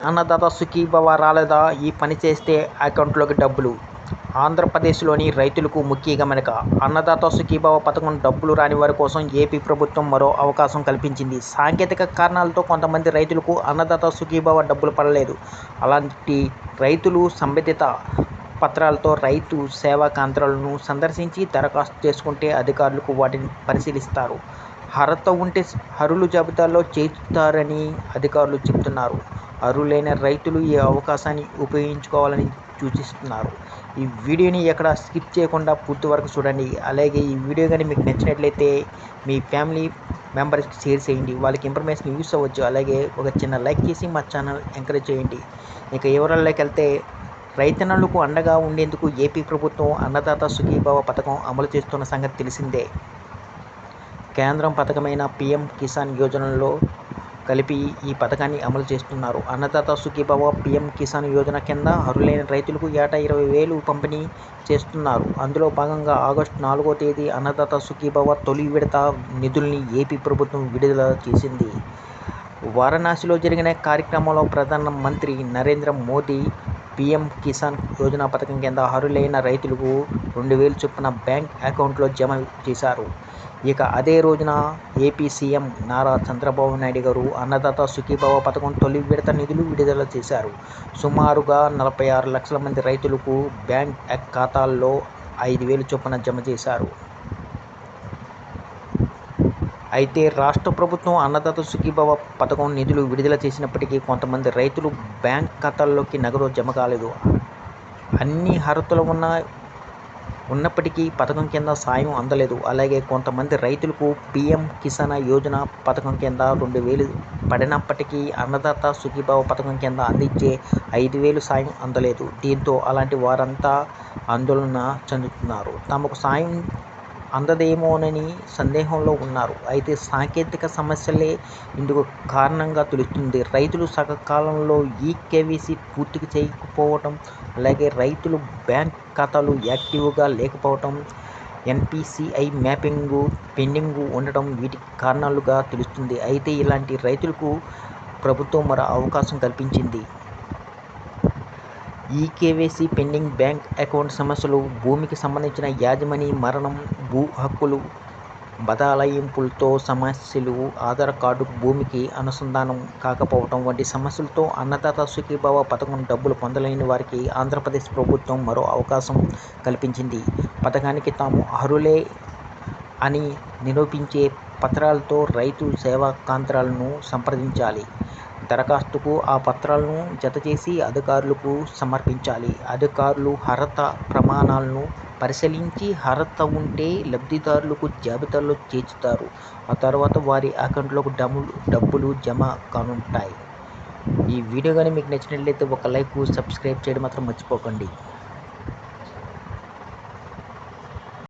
అన్నదాత సుఖీభవ రాలేదా ఈ పని చేస్తే అకౌంట్లోకి డబ్బులు? ఆంధ్రప్రదేశ్లోని రైతులకు ముఖ్య గమనిక అన్నదాత సుఖీభవ పథకం డబ్బులు రాని వారి కోసం ఏపీ ప్రభుత్వం మరో అవకాశం కల్పించింది. సాంకేతిక కారణాలతో కొంతమంది రైతులకు అన్నదాత సుఖీభవ డబ్బులు పడలేదు. అలాంటి రైతులు సంబంధిత పత్రాలతో రైతు సేవా కేంద్రాలను సందర్శించి దరఖాస్తు చేసుకుంటే అధికారులకు వాటిని పరిశీలిస్తారు. అర్హత ఉంటే అర్హుల జాబితాలో చేర్చుతారని అధికారులు చెబుతున్నారు. అర్హులైన రైతులు ఈ అవకాశాన్ని ఉపయోగించుకోవాలని సూచిస్తున్నారు. ఈ వీడియోని ఎక్కడ స్కిప్ చేయకుండా పూర్తి వరకు చూడండి. అలాగే ఈ వీడియో కానీ మీకు నచ్చినట్లయితే మీ ఫ్యామిలీ మెంబర్స్కి షేర్ చేయండి. వాళ్ళకి ఇన్ఫర్మేషన్ యూస్ అవ్వచ్చు. అలాగే ఒక చిన్న లైక్ చేసి మా ఛానల్ ఎంకరేజ్ చేయండి. ఇక వివరాల్లోకి వెళ్తే రైతన్నలకు అండగా ఉండేందుకు ఏపీ ప్రభుత్వం అన్నదాత సుఖీభావ పథకం అమలు చేస్తున్న సంగతి తెలిసిందే. కేంద్రం పథకమైన పీఎం కిసాన్ యోజనలో కలిపి ఈ పథకాన్ని అమలు చేస్తున్నారు. అన్నదాత సుఖీభవ పీఎం కిసాన్ యోజన కింద అర్హులైన రైతులకు ఏటా ఇరవై వేలు పంపిణీ చేస్తున్నారు. అందులో భాగంగా ఆగస్టు నాలుగో తేదీ అన్నదాత సుఖీభవ తొలి విడత నిధుల్ని ఏపీ ప్రభుత్వం విడుదల చేసింది. వారణాసిలో జరిగిన కార్యక్రమంలో ప్రధానమంత్రి నరేంద్ర మోదీ పీఎం కిసాన్ యోజన పథకం కింద అర్హులైన రైతులకు రెండు వేలు చొప్పున బ్యాంక్ అకౌంట్లో జమ చేశారు. ఇక అదే రోజున ఏపీ సీఎం నారా చంద్రబాబు నాయుడు గారు అన్నదాత సుఖీభావ పథకం తొలి విడత నిధులు విడుదల చేశారు. సుమారుగా నలభై ఆరు లక్షల మంది రైతులకు బ్యాంక్ ఖాతాల్లో ఐదు వేలు చొప్పున జమ చేశారు. అయితే రాష్ట్ర ప్రభుత్వం అన్నదాత సుఖీభావ పథకం నిధులు విడుదల చేసినప్పటికీ కొంతమంది రైతులు బ్యాంక్ ఖాతాల్లోకి నగదు జమ కాలేదు. అన్ని అర్హతలు ఉన్న ఉన్నప్పటికీ పథకం కింద సాయం అందలేదు. అలాగే కొంతమంది రైతులకు పీఎం కిసాన్ యోజన పథకం కింద రెండు వేలు పడినప్పటికీ అన్నదాత సుఖీభావ పథకం కింద అందించే ఐదు వేలు సాయం అందలేదు. దీంతో అలాంటి వారంతా ఆందోళన చెందుతున్నారు. తమకు సాయం అందదేమోనని సందేహంలో ఉన్నారు. అయితే సాంకేతిక సమస్యలే ఇందుకు కారణంగా తెలుస్తుంది. రైతులు సకాలంలో ఈ కేవీసీ పూర్తి చేయకపోవటం అలాగే రైతులు బ్యాంక్ ఖాతాలు యాక్టివ్గా లేకపోవటం ఎన్పిసిఐ మ్యాపింగ్ పెండింగ్ ఉండటం వీటికి కారణాలుగా తెలుస్తుంది. అయితే ఇలాంటి రైతులకు ప్రభుత్వం మరో అవకాశం కల్పించింది. ఈ కేవైసీ పెండింగ్ బ్యాంక్ అకౌంట్ సమస్యలు భూమికి సంబంధించిన యాజమాని మరణం భూ హక్కులు బదలాయింపులతో సమస్యలు ఆధార్ కార్డు భూమికి అనుసంధానం కాకపోవడం వంటి సమస్యలతో అన్నదాత సుఖీభావ పథకం డబ్బులు పొందలేని వారికి ఆంధ్రప్రదేశ్ ప్రభుత్వం మరో అవకాశం కల్పించింది. పథకానికి తాము అర్హులే అని నిరూపించే పత్రాలతో రైతు సేవా కేంద్రాలను సంప్రదించాలి. దరఖాస్తుకు ఆ పత్రాలను జతచేసి అధికారులకు సమర్పించాలి. అధికారులు అర్హత ప్రమాణాలను పరిశీలించి అర్హత ఉంటే లబ్ధిదారులకు జాబితాలో చేర్చుతారు. ఆ తర్వాత వారి అకౌంట్లోకి డబ్బులు డబ్బులు జమ కానుంటాయి. ఈ వీడియో కానీ మీకు నచ్చినట్లయితే ఒక లైక్ సబ్స్క్రైబ్ చేయడం మాత్రం మర్చిపోకండి.